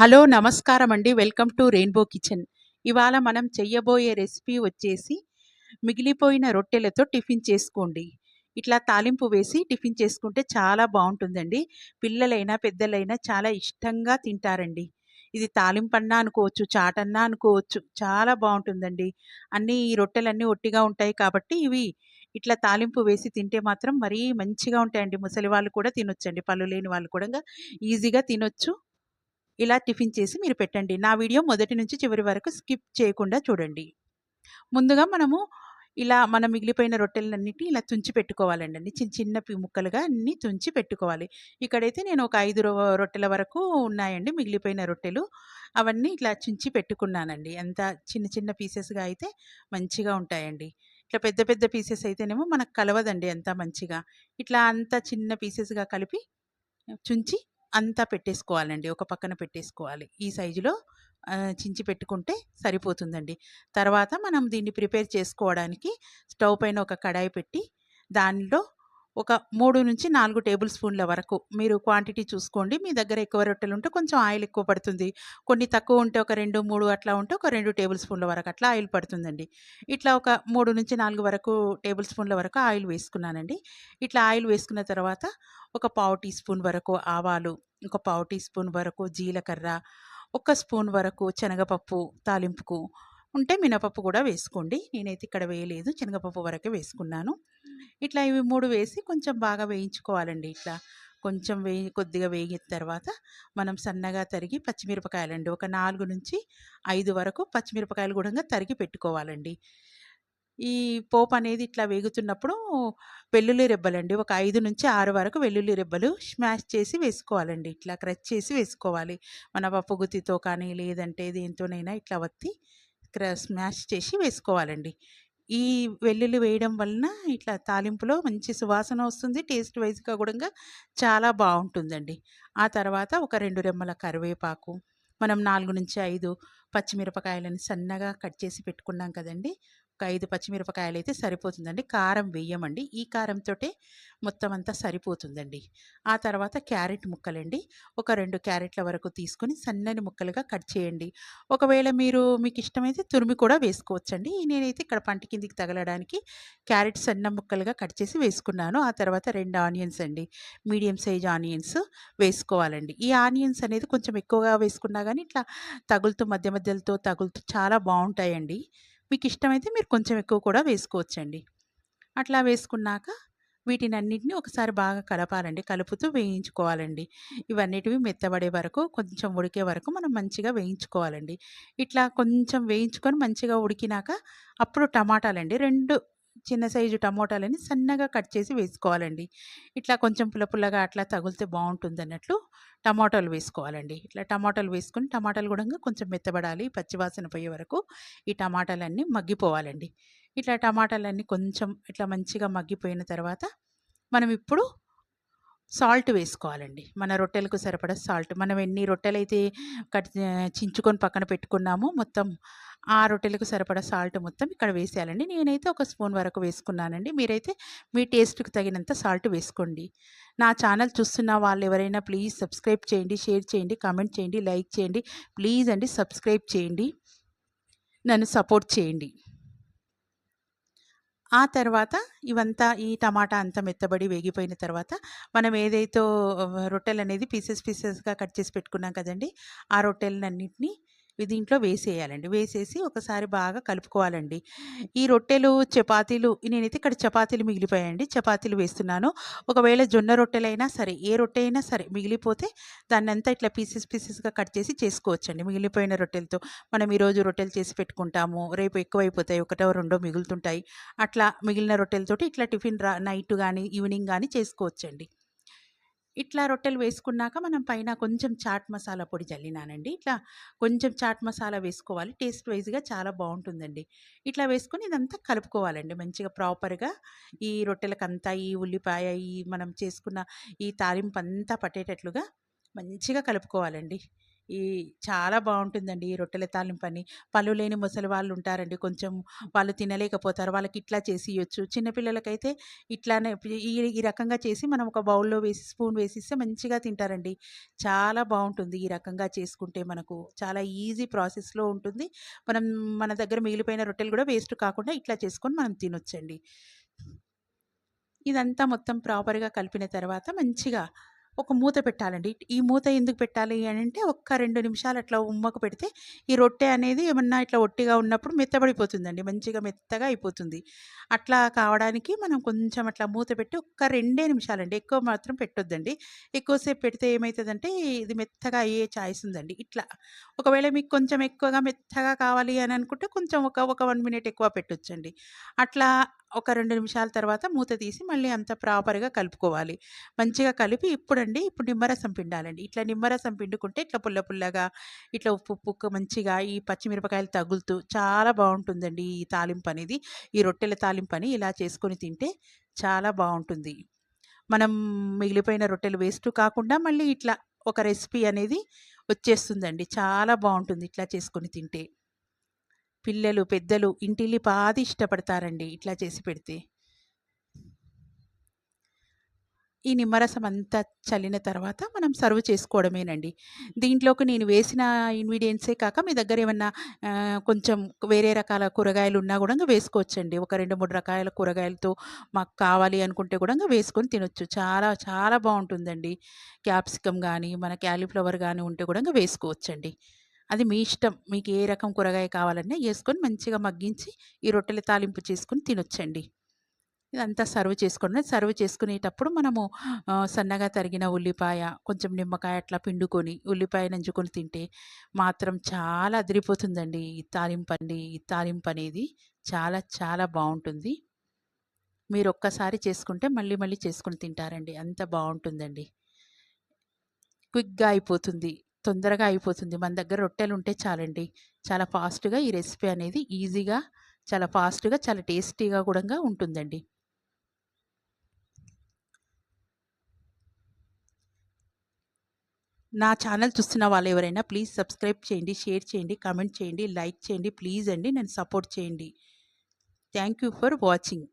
Hello నమస్కారం అండి welcome to rainbow kitchen. ఇవాళ మనం చెయ్యబోయే రెసిపీ వచ్చేసి మిగిలిపోయిన రొట్టెలతో టిఫిన్ చేసుకోండి. ఇట్లా తాలింపు వేసి టిఫిన్ చేసుకుంటే చాలా బాగుంటుందండి. పిల్లలైనా పెద్దలైనా చాలా ఇష్టంగా తింటారండి. ఇది తాలింపన్నా అనుకోవచ్చు చాటన్నా అనుకోవచ్చు చాలా బాగుంటుందండి. అన్నీ ఈ రొట్టెలన్నీ ఒట్టిగా ఉంటాయి కాబట్టి ఇవి ఇట్లా తాలింపు వేసి తింటే మాత్రం మరీ మంచిగా ఉంటాయండి. ముసలి వాళ్ళు కూడా తినొచ్చండి. పళ్ళు లేని వాళ్ళు కూడా ఈజీగా తినొచ్చు. ఇలా టిఫిన్ చేసి మీరు పెట్టండి. నా వీడియో మొదటి నుంచి చివరి వరకు స్కిప్ చేయకుండా చూడండి. ముందుగా మనము ఇలా మన మిగిలిపోయిన రొట్టెలన్నిటి ఇలా తుంచి పెట్టుకోవాలండి. అన్ని చిన్న చిన్న ముక్కలుగా అన్ని తుంచి పెట్టుకోవాలి. ఇక్కడైతే నేను ఒక ఐదు రొ- రొట్టెల వరకు ఉన్నాయండి మిగిలిపోయిన రొట్టెలు. అవన్నీ ఇట్లా చించి పెట్టుకున్నానండి. అంత చిన్న చిన్న పీసెస్గా అయితే మంచిగా ఉంటాయండి. ఇట్లా పెద్ద పెద్ద పీసెస్ అయితేనేమో మనకు కలవదండి అంత మంచిగా. ఇట్లా అంత చిన్న పీసెస్గా కలిపి చుంచి అంతా పెట్టేసుకోవాలండి. ఒక పక్కన పెట్టేసుకోవాలి. ఈ సైజులో చించి పెట్టుకుంటే సరిపోతుందండి. తర్వాత మనం దీన్ని ప్రిపేర్ చేసుకోవడానికి స్టవ్ పైన ఒక కడాయి పెట్టి దానిలో ఒక మూడు నుంచి నాలుగు టేబుల్ స్పూన్ల వరకు. మీరు క్వాంటిటీ చూసుకోండి. మీ దగ్గర ఎక్కువ రొట్టెలు ఉంటే కొంచెం ఆయిల్ ఎక్కువ పడుతుంది. కొన్ని తక్కువ ఉంటే ఒక రెండు మూడు అట్లా ఉంటే ఒక రెండు టేబుల్ స్పూన్ల వరకు అట్లా ఆయిల్ పడుతుందండి. ఇట్లా ఒక మూడు నుంచి నాలుగు వరకు టేబుల్ స్పూన్ల వరకు ఆయిల్ వేసుకున్నానండి. ఇట్లా ఆయిల్ వేసుకున్న తర్వాత ఒక పావు టీ స్పూన్ వరకు ఆవాలు ఒక పావు టీ స్పూన్ వరకు జీలకర్ర ఒక స్పూన్ వరకు శనగపప్పు తాలింపుకు ఉంటే మినపప్పు కూడా వేసుకోండి. నేనైతే ఇక్కడ వేయలేదు. శనగపప్పు వరకే వేసుకున్నాను. ఇట్లా ఇవి మూడు వేసి కొంచెం బాగా వేయించుకోవాలండి. ఇట్లా కొంచెం వేయి కొద్దిగా వేగిన తర్వాత మనం సన్నగా తరిగి పచ్చిమిరపకాయలండి. ఒక నాలుగు నుంచి ఐదు వరకు పచ్చిమిరపకాయలు కూడా తరిగి పెట్టుకోవాలండి. ఈ పోపు అనేది ఇట్లా వేగుతున్నప్పుడు వెల్లుల్లి రెబ్బలండి. ఒక ఐదు నుంచి ఆరు వరకు వెల్లుల్లి రెబ్బలు స్మాష్ చేసి వేసుకోవాలండి. ఇట్లా క్రచ్ చేసి వేసుకోవాలి. మన పప్పు గుత్తితో కానీ లేదంటే దేంతోనైనా ఇట్లా వత్తి క్ర స్మాష్ చేసి వేసుకోవాలండి. ఈ వెల్లుల్లి వేయడం వలన ఇట్లా తాలింపులో మంచి సువాసన వస్తుంది. టేస్ట్ వైజ్గా కూడా చాలా బాగుంటుందండి. ఆ తర్వాత ఒక రెండు రెమ్మల కరివేపాకు మనం నాలుగు నుంచి ఐదు పచ్చిమిరపకాయలను సన్నగా కట్ చేసి పెట్టుకున్నాం కదండి ఒక ఐదు పచ్చిమిరపకాయలు అయితే సరిపోతుందండి. కారం వేయమండి. ఈ కారంతో మొత్తం అంతా సరిపోతుందండి. ఆ తర్వాత క్యారెట్ ముక్కలండి. ఒక రెండు క్యారెట్ల వరకు తీసుకొని సన్నని ముక్కలుగా కట్ చేయండి. ఒకవేళ మీరు మీకు ఇష్టమైతే తురిమి కూడా వేసుకోవచ్చండి. నేనైతే ఇక్కడ పంట కిందికి తగలడానికి క్యారెట్ సన్న ముక్కలుగా కట్ చేసి వేసుకున్నాను. ఆ తర్వాత రెండు ఆనియన్స్ అండి. మీడియం సైజ్ ఆనియన్స్ వేసుకోవాలండి. ఈ ఆనియన్స్ అనేది కొంచెం ఎక్కువగా వేసుకున్నా కానీ ఇట్లా తగులుతూ మధ్య మధ్యలతో తగులుతూ చాలా బాగుంటాయండి. మీకు ఇష్టమైతే మీరు కొంచెం ఎక్కువ కూడా వేసుకోవచ్చండి. అట్లా వేసుకున్నాక వీటిని అన్నిటిని ఒకసారి బాగా కలపాలండి. కలుపుతూ వేయించుకోవాలండి. ఇవన్నిటివి మెత్తబడే వరకు కొంచెం ఉడికే వరకు మనం మంచిగా వేయించుకోవాలండి. ఇట్లా కొంచెం వేయించుకొని మంచిగా ఉడికినాక అప్పుడు టమాటాలండి. రెండు చిన్న సైజు టమోటాలని సన్నగా కట్ చేసి వేసుకోవాలండి. ఇట్లా కొంచెం పుల్ల పుల్లగా అట్లా తగిలితే బాగుంటుంది అన్నట్లు టమాటాలు వేసుకోవాలండి. ఇట్లా టమాటాలు వేసుకొని టమాటాలు కూడా కొంచెం మెత్తబడాలి పచ్చివాసన పోయే వరకు ఈ టమాటాలన్నీ మగ్గిపోవాలండి. ఇట్లా టమాటాలన్నీ కొంచెం ఇట్లా మంచిగా మగ్గిపోయిన తర్వాత మనం ఇప్పుడు సాల్ట్ వేసుకోవాలండి. మన రొట్టెలకు సరిపడా సాల్ట్. మనం ఎన్ని రొట్టెలైతే కట్ చించుకొని పక్కన పెట్టుకున్నామో మొత్తం ఆ రొట్టెలకు సరిపడా సాల్ట్ మొత్తం ఇక్కడ వేసేయాలండి. నేనైతే ఒక స్పూన్ వరకు వేసుకున్నానండి. మీరైతే మీ టేస్ట్కి తగినంత సాల్ట్ వేసుకోండి. నా ఛానల్ చూస్తున్న వాళ్ళు ఎవరైనా ప్లీజ్ సబ్స్క్రైబ్ చేయండి షేర్ చేయండి కామెంట్ చేయండి లైక్ చేయండి. ప్లీజ్ అండి సబ్స్క్రైబ్ చేయండి. నన్ను సపోర్ట్ చేయండి. ఆ తర్వాత ఇవంతా ఈ టమాటా అంతా మెత్తబడి వేగిపోయిన తర్వాత మనం ఏదైతే రొట్టెలు అనేది పీసెస్ పీసెస్గా కట్ చేసి పెట్టుకున్నాం కదండి ఆ రొట్టెలన్నింటినీ దీంట్లో వేసేయాలండి. వేసేసి ఒకసారి బాగా కలుపుకోవాలండి. ఈ రొట్టెలు చపాతీలు నేనైతే ఇక్కడ చపాతీలు మిగిలిపోయాయండి. చపాతీలు వేస్తున్నాను. ఒకవేళ జొన్న రొట్టెలైనా సరే ఏ రొట్టె అయినా సరే మిగిలిపోతే దాన్ని అంతా ఇట్లా పీసెస్ పీసెస్గా కట్ చేసి చేసుకోవచ్చండి మిగిలిపోయిన రొట్టెలతో. మనం ఈరోజు రొట్టెలు చేసి పెట్టుకుంటాము. రేపు ఎక్కువైపోతాయి. ఒకటో రెండో మిగులుతుంటాయి. అట్లా మిగిలిన రొట్టెలతోటి ఇట్లా టిఫిన్ రా నైట్ కానీ ఈవినింగ్ కానీ చేసుకోవచ్చండి. ఇట్లా రొట్టెలు వేసుకున్నాక మనం పైన కొంచెం చాట్ మసాలా పొడి చల్లినానండి ఇట్లా కొంచెం చాట్ మసాలా వేసుకోవాలి. టేస్ట్ వైజ్గా చాలా బాగుంటుందండి. ఇట్లా వేసుకొని ఇదంతా కలుపుకోవాలండి మంచిగా ప్రాపర్గా. ఈ రొట్టెలకంతా ఈ ఉల్లిపాయ ఈ మనం చేసుకున్న ఈ తాలింపు అంతా పట్టేటట్లుగా మంచిగా కలుపుకోవాలండి. ఈ చాలా బాగుంటుందండి ఈ రొట్టెల తాలింపని పళ్ళు లేని ముసలి వాళ్ళు ఉంటారండి కొంచెం వాళ్ళు తినలేకపోతారు. వాళ్ళకి ఇట్లా చేసి ఇవ్వచ్చు చిన్నపిల్లలకైతే ఇట్లానే ఈ ఈ రకంగా చేసి మనం ఒక బౌల్లో వేసి స్పూన్ వేసిస్తే మంచిగా తింటారండి. చాలా బాగుంటుంది ఈ రకంగా చేసుకుంటే మనకు. చాలా ఈజీ ప్రాసెస్లో ఉంటుంది. మనం మన దగ్గర మిగిలిపోయిన రొట్టెలు కూడా వేస్ట్ కాకుండా ఇట్లా చేసుకొని మనం తినొచ్చండి. ఇదంతా మొత్తం ప్రాపర్‌గా కలిపిన తర్వాత మంచిగా ఒక మూత పెట్టాలండి. ఈ మూత ఎందుకు పెట్టాలి అని అంటే ఒక్క రెండు నిమిషాలు అట్లా ఉమ్మకు పెడితే ఈ రొట్టె అనేది ఏమన్నా ఇట్లా ఒట్టిగా ఉన్నప్పుడు మెత్తబడిపోతుందండి. మంచిగా మెత్తగా అయిపోతుంది. అట్లా కావడానికి మనం కొంచెం అట్లా మూత పెట్టి ఒక్క రెండే నిమిషాలండి. ఎక్కువ మాత్రం పెట్టొద్దండి. ఎక్కువసేపు పెడితే ఏమవుతుందంటే ఇది మెత్తగా అయ్యే ఛాయిస్ ఉందండి. ఇట్లా ఒకవేళ మీకు కొంచెం ఎక్కువగా మెత్తగా కావాలి అని అనుకుంటే కొంచెం ఒక ఒక వన్ మినిట్ ఎక్కువ పెట్టొచ్చండి. అట్లా ఒక రెండు నిమిషాల తర్వాత మూత తీసి మళ్ళీ అంత ప్రాపర్‌గా కలుపుకోవాలి. మంచిగా కలిపి ఇప్పుడండి ఇప్పుడు నిమ్మరసం పిండాలండి. ఇట్లా నిమ్మరసం పిండుకుంటే ఇట్లా పుల్ల పుల్లగా ఇట్లా ఉప్పు ఉప్పు మంచిగా ఈ పచ్చిమిరపకాయలు తగులుతూ చాలా బాగుంటుందండి ఈ తాలింపు అనేది ఈ రొట్టెల తాలింపని ఇలా చేసుకొని తింటే చాలా బాగుంటుంది మనం మిగిలిపోయిన రొట్టెలు వేస్ట్ కాకుండా మళ్ళీ ఇట్లా ఒక రెసిపీ అనేది వచ్చేస్తుందండి. చాలా బాగుంటుంది ఇట్లా చేసుకొని తింటే. పిల్లలు, పెద్దలు ఇంటిల్లిపాది ఇష్టపడతారండి ఇట్లా చేసి పెడితే. ఈ నిమ్మరసం అంతా చల్లిన తర్వాత మనం సర్వ్ చేసుకోవడమేనండి. దీంట్లోకి నేను వేసిన ఇంగ్రీడియెంట్సే కాక మీ దగ్గర ఏమన్నా కొంచెం వేరే రకాల కూరగాయలు ఉన్నా కూడా వేసుకోవచ్చండి. ఒక 2, 3 రకాల కూరగాయలతో మాకు కావాలి అనుకుంటే కూడా వేసుకొని తినొచ్చు. చాలా చాలా బాగుంటుందండి క్యాప్సికమ్ కానీ మన క్యాలీఫ్లవర్ కానీ ఉంటే కూడా వేసుకోవచ్చండి. అది మీ ఇష్టం. మీకు ఏ రకం కూరగాయ కావాలన్నా వేసుకొని మంచిగా మగ్గించి ఈ రొట్టెల తాలింపు చేసుకొని తినొచ్చండి. ఇదంతా సర్వ్ చేసుకొని సర్వ్ చేసుకునేటప్పుడు మనము సన్నగా తరిగిన ఉల్లిపాయ, కొంచెం నిమ్మకాయ అట్లా పిండుకొని, ఉల్లిపాయ నంచుకొని తింటే మాత్రం చాలా అదిరిపోతుందండి ఈ తాలింపండి. ఈ తాలింపనేది చాలా చాలా మీరు ఒక్కసారి చేసుకుంటే మళ్ళీ మళ్ళీ చేసుకొని తింటారండి. అంత బాగుంటుందండి క్విక్‌గా అయిపోతుంది. తొందరగా అయిపోతుంది. మన దగ్గర రొట్టెలు ఉంటే చాలండి. చాలా ఫాస్ట్‌గా ఈ రెసిపీ అనేది ఈజీగా, చాలా ఫాస్ట్‌గా, చాలా టేస్టీగా కూడా ఉంటుందండి. నా ఛానల్ చూస్తున్న వాళ్ళు ఎవరైనా ప్లీజ్ సబ్స్క్రైబ్ చేయండి, షేర్ చేయండి, కామెంట్ చేయండి, లైక్ చేయండి. ప్లీజ్ అండి నన్ను సపోర్ట్ చేయండి. Thank you for watching.